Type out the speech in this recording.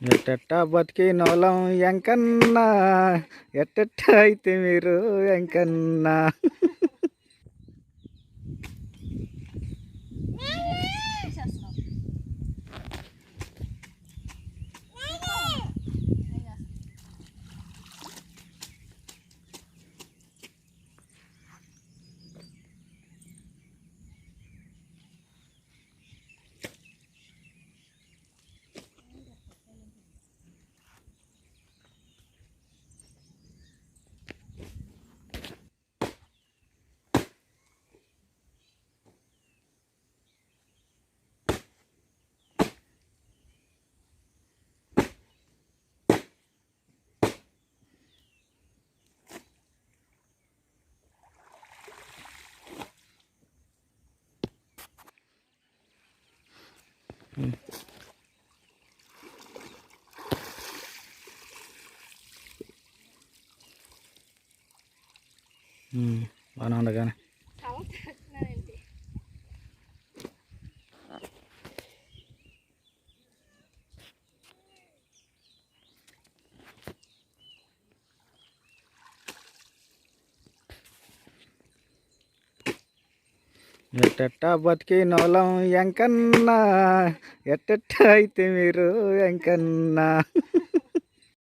ఎట్టెట్ట బతికి నోలం ఎంకన్నా? ఎట్టెట్ట అయితే మీరు ఎంకన్నా? Hmm. hmm, bana anda kan. Tahu. ఎట్టెట్ట బతికి నోలం ఎంకన్నా? ఎట్టెట్ట అయితే మీరు ఎంకన్నా?